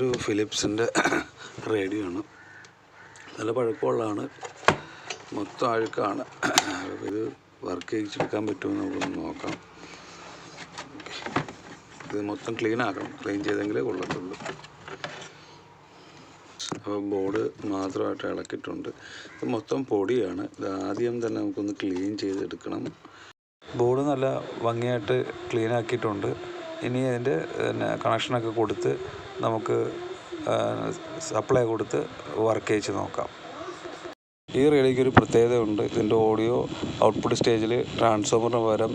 ഇതൊരു ഫിലിപ്സിന്റെ റേഡിയോ ആണ് നല്ല പഴക്കമുള്ളതാണ്. മൊത്തം അഴുക്കാണ്. ഇത് വർക്ക് ചെയ്യിച്ചെടുക്കാൻ പറ്റുമെന്ന് നമുക്കൊന്ന് നോക്കാം. ഇത് മൊത്തം ക്ലീൻ ആക്കണം. ക്ലീൻ ചെയ്തെങ്കിലേ കൊള്ളത്തുള്ളൂ. അപ്പോൾ ബോർഡ് മാത്രമായിട്ട് ഇളക്കിയിട്ടുണ്ട്. ഇത് മൊത്തം പൊടിയാണ്. ഇത് ആദ്യം തന്നെ നമുക്കൊന്ന് ക്ലീൻ ചെയ്തെടുക്കണം. ബോർഡ് നല്ല ഭംഗിയായിട്ട് ക്ലീൻ ആക്കിയിട്ടുണ്ട്. ഇനി അതിന്റെ പിന്നെ കണക്ഷനൊക്കെ കൊടുത്ത് നമുക്ക് സപ്ലൈ കൊടുത്ത് വർക്ക് ചെയ്യിച്ച് നോക്കാം. ഈ റേഡിയോയ്ക്ക് ഒരു പ്രത്യേകതയുണ്ട്. ഇതിന്റെ ഓഡിയോ ഔട്ട്പുട്ട് സ്റ്റേജിൽ ട്രാൻസ്ഫോമറിന് പകരം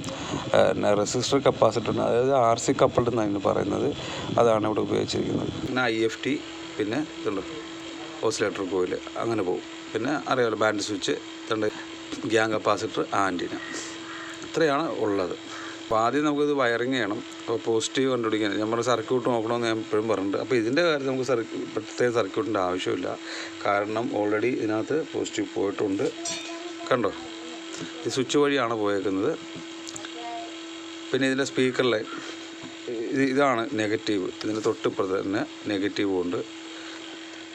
റെസിസ്റ്റർ കപ്പാസിറ്റർ ഉണ്ട് അതായത് ആർ സി കപ്പിൾഡ് എന്നാണ് പറയുന്നത്. അതാണ് ഇവിടെ ഉപയോഗിച്ചിരിക്കുന്നത്. പിന്നെ ഐ എഫ് ടി പിന്നെ ഇതുണ്ട്. ഓസിലേറ്റർ കോയിൽ അങ്ങനെ പോകും. പിന്നെ അറിയാമല്ലോ ബാൻഡ് സ്വിച്ച് ഇതുണ്ട്. ഗ്യാങ് കപ്പാസിറ്റർ ആന്റിന ഇത്രയാണ് ഉള്ളത്. അപ്പോൾ ആദ്യം നമുക്കിത് വയറിങ് ചെയ്യണം. അപ്പോൾ പോസിറ്റീവ് കണ്ടുപിടിക്കാൻ. നമ്മുടെ സർക്യൂട്ട് നോക്കണമെന്ന് ഞാൻ എപ്പോഴും പറഞ്ഞിട്ടുണ്ട്. അപ്പോൾ ഇതിന്റെ കാര്യത്തിൽ നമുക്ക് സർക്യൂ പ്രത്യേക സർക്യൂട്ടിന്റെ ആവശ്യമില്ല. കാരണം ഓൾറെഡി ഇതിനകത്ത് പോസിറ്റീവ് പോയിട്ടുണ്ട്. കണ്ടോ? ഈ സ്വിച്ച് വഴിയാണ് പോയേക്കുന്നത്. പിന്നെ ഇതിന്റെ സ്പീക്കറിലെ ഇതാണ് നെഗറ്റീവ് ഇതിന്റെ തൊട്ടിപ്പുറത്ത് തന്നെ നെഗറ്റീവും ഉണ്ട്.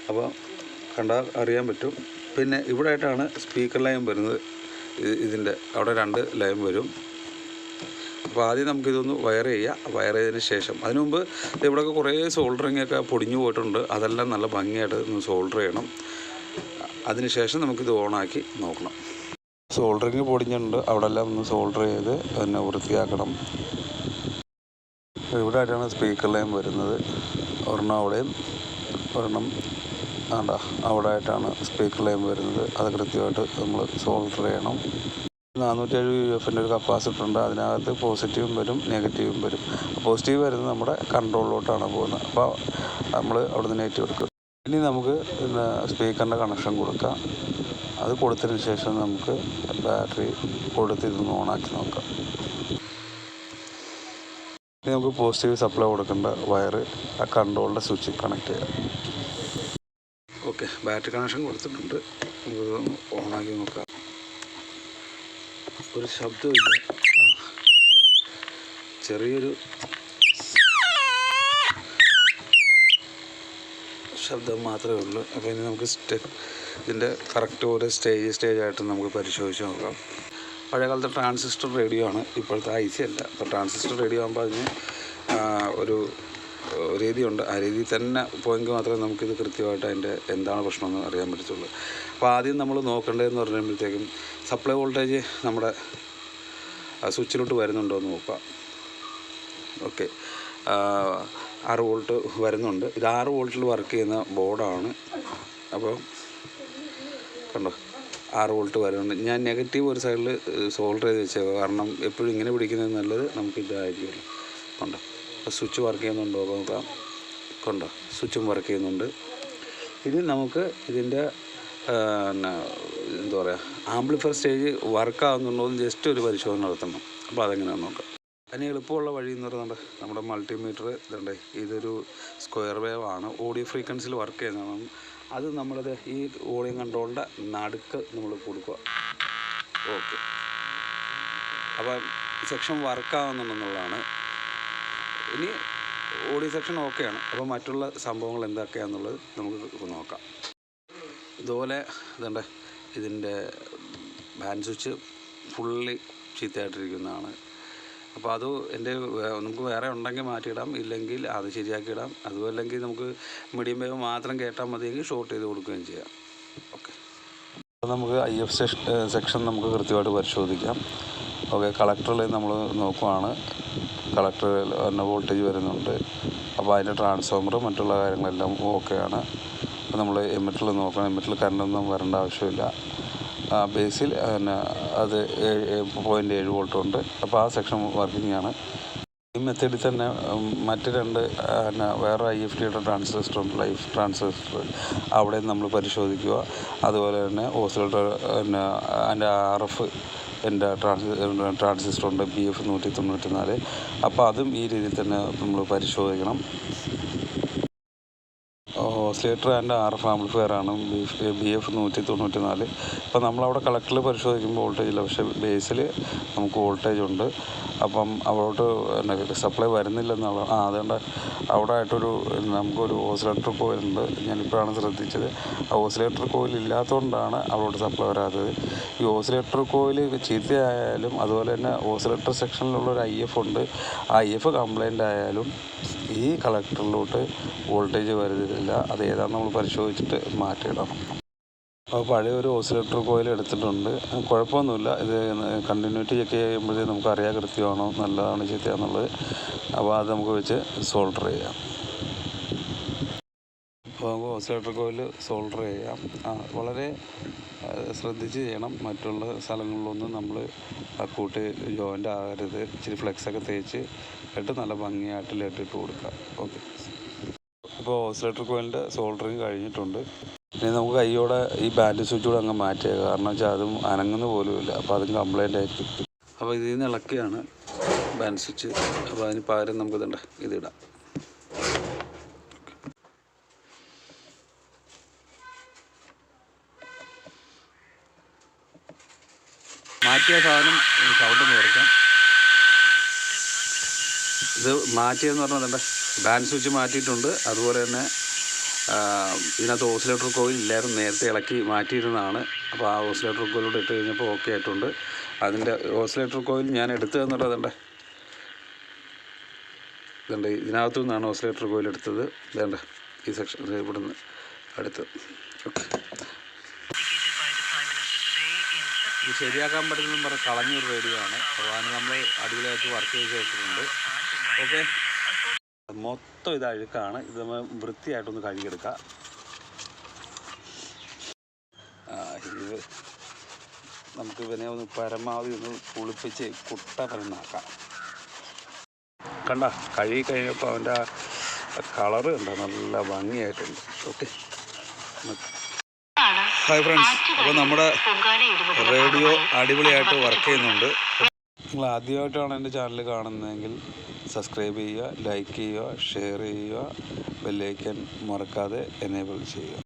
അപ്പോൾ കണ്ടാൽ അറിയാൻ പറ്റും. പിന്നെ ഇവിടെ ആയിട്ടാണ് സ്പീക്കർ ലൈൻ വരുന്നത്. ഇതിന്റെ അവിടെ രണ്ട് ലൈൻ വരും. അപ്പോൾ ആദ്യം നമുക്കിതൊന്ന് വയർ ചെയ്യാം വയർ ചെയ്തതിന് ശേഷം അതിനു മുമ്പ് ഇവിടെയൊക്കെ കുറേ സോൾഡറിങ് ഒക്കെ പൊടിഞ്ഞു പോയിട്ടുണ്ട്. അതെല്ലാം നല്ല ഭംഗിയായിട്ട് ഒന്ന് സോൾഡർ ചെയ്യണം. അതിനുശേഷം നമുക്കിത് ഓണാക്കി നോക്കണം. സോൾഡറിങ് പൊടിഞ്ഞിട്ടുണ്ട്. അവിടെ എല്ലാം ഒന്ന് സോൾഡർ ചെയ്ത് പിന്നെ വൃത്തിയാക്കണം. ഇവിടെ ആയിട്ടാണ് സ്പീക്കർ ലൈൻ വരുന്നത്. ഒരെണ്ണം അവിടെയും ഒരെണ്ണം ആണ്ട അവിടെ ആയിട്ടാണ് സ്പീക്കർ ലൈൻ വരുന്നത്. അത് കൃത്യമായിട്ട് നമ്മൾ സോൾഡർ ചെയ്യണം. നാനൂറ്റി എഴുപത് യു എഫിന്റെ ഒരു കപ്പാസിറ്റർ ഉണ്ട് അതിനകത്ത് പോസിറ്റീവും വരും നെഗറ്റീവും വരും. പോസിറ്റീവ് വരുന്നത് നമ്മുടെ കൺട്രോളിലോട്ടാണ് പോകുന്നത്. അപ്പോൾ നമ്മൾ അവിടുന്ന് നെഗറ്റീവ് എടുക്കും ഇനി നമുക്ക് പിന്നെ സ്പീക്കറിന്റെ കണക്ഷൻ കൊടുക്കാം. അത് കൊടുത്തതിന് ശേഷം നമുക്ക് ബാറ്ററി കൊടുത്ത് ഇതൊന്ന് ഓണാക്കി നോക്കാം. ഇനി നമുക്ക് പോസിറ്റീവ് സപ്ലൈ കൊടുക്കേണ്ട വയർ ആ കൺട്രോളിന്റെ സ്വിച്ച് കണക്ട് ചെയ്യാം. ഓക്കെ ബാറ്ററി കണക്ഷൻ കൊടുത്തിട്ടുണ്ട്. നമുക്കിതൊന്ന് ഓണാക്കി നോക്കാം. ഒരു ശബ്ദമില്ല. ചെറിയൊരു ശബ്ദം മാത്രമേ ഉള്ളൂ. അപ്പോൾ ഇനി നമുക്ക് സ്റ്റെ ഇതിന്റെ കറക്റ്റ് പോലെ സ്റ്റേജ് സ്റ്റേജ് ആയിട്ട് നമുക്ക് പരിശോധിച്ച് നോക്കാം. പഴയകാലത്തെ ട്രാൻസിസ്റ്റർ റേഡിയോ ആണ്. ഇപ്പോഴത്തെ ഐ സി അല്ല. അപ്പോൾ ട്രാൻസിസ്റ്റർ റേഡിയോ ആകുമ്പോൾ അതിന് ഒരു രീതിയുണ്ട് ആ രീതിയിൽ തന്നെ പോയെങ്കിൽ മാത്രമേ നമുക്കിത് കൃത്യമായിട്ട് അതിന്റെ എന്താണ് പ്രശ്നമെന്ന് അറിയാൻ പറ്റത്തുള്ളൂ. അപ്പോൾ ആദ്യം നമ്മൾ നോക്കേണ്ടതെന്ന് പറയുമ്പോഴത്തേക്കും സപ്ലൈ വോൾട്ടേജ് നമ്മുടെ സ്വിച്ചിലോട്ട് വരുന്നുണ്ടോ എന്ന് നോക്കാം. ഓക്കെ. ആറ് വോൾട്ട് വരുന്നുണ്ട്. ഇത് ആറ് വോൾട്ടിൽ വർക്ക് ചെയ്യുന്ന ബോർഡാണ്. അപ്പോൾ കണ്ടോ? ആറ് വോൾട്ട് വരുന്നുണ്ട്. ഞാൻ നെഗറ്റീവ് ഒരു സൈഡിൽ സോൾഡർ ചെയ്ത് വെച്ചേക്കാം. കാരണം എപ്പോഴും ഇങ്ങനെ പിടിക്കുന്നത് നല്ലത് നമുക്ക് ഇതായിരിക്കുമല്ലോ കണ്ടോ? സ്വിച്ച് വർക്ക് ചെയ്യുന്നുണ്ടോ നോക്കാം. കണ്ടോ സ്വിച്ചും വർക്ക് ചെയ്യുന്നുണ്ട്. ഇനി നമുക്ക് ഇതിന്റെ എന്താ പറയുക ആംപ്ലിഫയർ സ്റ്റേജ് വർക്ക് ആകുന്നുണ്ടോ എന്ന് ജസ്റ്റ് ഒരു പരിശോധന നടത്തണം. അപ്പോൾ അതെങ്ങനെയാണെന്ന് നോക്കാം. അതിന് എളുപ്പമുള്ള വഴി എന്ന് പറയുന്നത് നമ്മുടെ മൾട്ടിമീറ്റർ ഇതുണ്ട്. ഇതൊരു സ്ക്വയർ വേവ് ആണ്. ഓഡിയോ ഫ്രീക്വൻസിയിൽ വർക്ക് ചെയ്യുന്നതാണ്. അത് നമ്മളത് ഈ ഓഡിയോ കൺട്രോളിന്റെ നടുക്ക് നമ്മൾ കൊടുക്കുക. ഓക്കെ. അപ്പം സെക്ഷൻ വർക്ക് ആകുന്നുണ്ടെന്നുള്ളതാണ് ഇനി ഓഡി സെക്ഷൻ ഓക്കെയാണ്. അപ്പോൾ മറ്റുള്ള സംഭവങ്ങൾ എന്തൊക്കെയാണെന്നുള്ളത് നമുക്ക് നോക്കാം. ഇതുപോലെ ഇതുണ്ട്. ഇതിന്റെ ബാൻഡ് സ്വിച്ച് ഫുള്ളി ചീത്തയായിട്ടിരിക്കുന്നതാണ്. അപ്പോൾ അത് എന്റെ നമുക്ക് വേറെ ഉണ്ടെങ്കിൽ മാറ്റിയിടാം. ഇല്ലെങ്കിൽ അത് ശരിയാക്കിയിടാം. അതുമല്ലെങ്കിൽ നമുക്ക് മീഡിയം വേവ് മാത്രം കേട്ടാൽ മതിയെങ്കിൽ ഷോർട്ട് ചെയ്ത് കൊടുക്കുകയും ചെയ്യാം. ഓക്കെ നമുക്ക് ഐ എഫ് സെക്ഷൻ നമുക്ക് കൃത്യമായിട്ട് പരിശോധിക്കാം. ഓക്കെ കളക്ടറിൽ നമ്മൾ നോക്കുവാണ്. കളക്ടറിൽ തന്നെ വോൾട്ടേജ് വരുന്നുണ്ട്. അപ്പോൾ അതിന്റെ ട്രാൻസ്ഫോമർ മറ്റുള്ള കാര്യങ്ങളെല്ലാം ഓക്കെയാണ്. അപ്പോൾ നമ്മൾ എമിറ്ററിൽ നോക്കണം. എമിറ്ററിൽ കറണ്ടൊന്നും വരേണ്ട ആവശ്യമില്ല. ബേസിൽ പിന്നെ അത് ഏഴ് പോയിന്റ് ഏഴ് വോൾട്ട് ഉണ്ട്. അപ്പോൾ ആ സെക്ഷൻ വർക്കിംഗ് ആണ്. ഈ മെത്തേഡിൽ തന്നെ മറ്റ് രണ്ട് പിന്നെ വേറെ ഐ എഫ് ടിയുടെ ട്രാൻസിസ്റ്റർ ഉണ്ട്. ലൈഫ് ട്രാൻസിസ്റ്റർ അവിടെ നമ്മൾ പരിശോധിക്കുക. അതുപോലെ തന്നെ ഓസിലേറ്റർ പിന്നെ അതിന്റെ ആർ എഫ് എന്റെ ട്രാൻസ് ട്രാൻസിസ്റ്ററുണ്ട് ബി എഫ് നൂറ്റി തൊണ്ണൂറ്റി നാല് അപ്പോൾ അതും ഈ രീതിയിൽ തന്നെ നമ്മൾ പരിശോധിക്കണം. Oscillator and R F amplifier ആണ്. ബി എഫ് നൂറ്റി തൊണ്ണൂറ്റി നാല് ഇപ്പോൾ നമ്മളവിടെ കളക്ടറിൽ പരിശോധിക്കുമ്പോൾ വോൾട്ടേജ് ഇല്ല. പക്ഷേ ബേസിൽ നമുക്ക് വോൾട്ടേജ് ഉണ്ട്. അപ്പം അവിടോട്ട് സപ്ലൈ വരുന്നില്ലെന്നുള്ള ആ അതുകൊണ്ട് അവിടെ ആയിട്ടൊരു നമുക്കൊരു ഓസിലേറ്റർ കോയിലുണ്ട്. ഞാനിപ്പോഴാണ് ശ്രദ്ധിച്ചത്. ആ ഓസിലേറ്റർ കോയിൽ ഇല്ലാത്തതുകൊണ്ടാണ് അവിടോട്ട് സപ്ലൈ വരാത്തത്. ഈ ഓസിലേറ്റർ കോയിൽ ചീത്തയായാലും അതുപോലെ തന്നെ ഓസിലേറ്റർ സെക്ഷനിലുള്ള ഒരു ഐ എഫ് ഉണ്ട്. ആ ഐ എഫ് കംപ്ലൈന്റ് ആയാലും ഈ കളക്ടറിലോട്ട് വോൾട്ടേജ് വരുന്നില്ല. അത് ഏതാണെന്ന് നമ്മൾ പരിശോധിച്ചിട്ട് മാറ്റിയിടണം. അപ്പോൾ പഴയ ഒരു ഓസിലേറ്റർ കോയിൽ എടുത്തിട്ടുണ്ട്. കുഴപ്പമൊന്നുമില്ല. ഇത് കണ്ടിന്യൂറ്റി ചെക്ക് ചെയ്യുമ്പോഴേ നമുക്ക് അറിയാൻ കൃത്യമാണോ നല്ലതാണ് ചീത്തയാണെന്നുള്ളത്. അപ്പോൾ അത് നമുക്ക് വെച്ച് സോൾഡർ ചെയ്യാം. അപ്പോൾ ഓസിലേറ്റർ കോയിൽ സോൾഡർ ചെയ്യാം. വളരെ ശ്രദ്ധിച്ച് ചെയ്യണം. മറ്റുള്ള സ്ഥലങ്ങളിലൊന്നും നമ്മൾ കൂട്ടി ജോയിന്റ് ആകരുത്. ഇച്ചിരി ഫ്ലെക്സൊക്കെ തേച്ച് ഇട്ട് നല്ല ഭംഗിയായിട്ട് ലട്ടിട്ട് കൊടുക്കാം ഓക്കെ ഇപ്പോൾ ഓസിലേറ്റർ കോയിലിന്റെ സോൾഡറിങ് കഴിഞ്ഞിട്ടുണ്ട്. ഇനി നമുക്ക് കൈയോടെ ഈ ബാൻഡ് സ്വിച്ച് കൂടെ അങ്ങ് മാറ്റുക. കാരണം വെച്ചാൽ അതും അനങ്ങുന്ന പോലുമില്ല അപ്പോൾ അതും കംപ്ലൈന്റ് ആയിരിക്കും. അപ്പോൾ ഇതിൽ നിന്ന് ഇളക്കിയാണ് ബാൻഡ് സ്വിച്ച് അപ്പോൾ അതിന് പകരം നമുക്ക് ഇതുണ്ട് ഇതിടാം. മാറ്റിയ സാധനം സൗണ്ട് ഒന്ന് കുറയ്ക്കാം ഇത് മാറ്റിയെന്ന് പറഞ്ഞാൽ എന്താ ബാൻഡ് സ്വിച്ച് മാറ്റിയിട്ടുണ്ട്. അതുപോലെ തന്നെ ഇതിനകത്ത് ഓസിലേറ്റർ കോയിൽ ഇല്ലായിരുന്നു. നേരത്തെ ഇളക്കി മാറ്റിയിരുന്നതാണ്. അപ്പോൾ ആ ഓസിലേറ്റർ കോയിലൂടെ ഇട്ട് കഴിഞ്ഞപ്പോൾ ഓക്കെ ആയിട്ടുണ്ട്. അതിന്റെ ഓസിലേറ്റർ കോയിൽ ഞാൻ എടുത്തു ഇതുണ്ട്. ഇതുണ്ട്. ഇതിനകത്തു നിന്നാണ് ഓസിലേറ്റർ കോയിൽ എടുത്തത്. ഇതുണ്ട്. ഈ സെക്ഷൻ ഇവിടുന്ന് അടുത്ത്. ഓക്കെ ഇത് ശരിയാക്കാൻ പറ്റുന്നതെന്ന് പറഞ്ഞാൽ കളഞ്ഞൊരു റേഡിയോ ആണ്. അതിന് നമ്മൾ അടിപൊളിയായിട്ട് വർക്ക് ചെയ്ത് വെച്ചിട്ടുണ്ട്. ഓക്കെ മൊത്തം ഇത് അഴുക്കാണ്. ഇത് നമ്മൾ വൃത്തിയായിട്ടൊന്ന് കഴുകിയെടുക്കുക ആ, ഇത് നമുക്ക് ഇവനെ ഒന്ന് പരമാവധി ഒന്ന് കുളിപ്പിച്ച് കുട്ട പരന്നാക്കാം കണ്ട കഴുകി കഴിഞ്ഞപ്പോൾ അവന്റെ കളറ് കണ്ട? നല്ല ഭംഗിയായിട്ടുണ്ട്. Okay hi friends. അപ്പോൾ നമ്മുടെ റേഡിയോ അടിപൊളിയായിട്ട് വർക്ക് ചെയ്യുന്നുണ്ട്. നിങ്ങൾ ആദ്യമായിട്ടാണ് എന്റെ ചാനൽ കാണുന്നതെങ്കിൽ സബ്സ്ക്രൈബ് ചെയ്യുക ലൈക്ക് ചെയ്യുക ഷെയർ ചെയ്യുക ബെല്ലൈക്കൻ മറക്കാതെ എനേബിൾ ചെയ്യുക.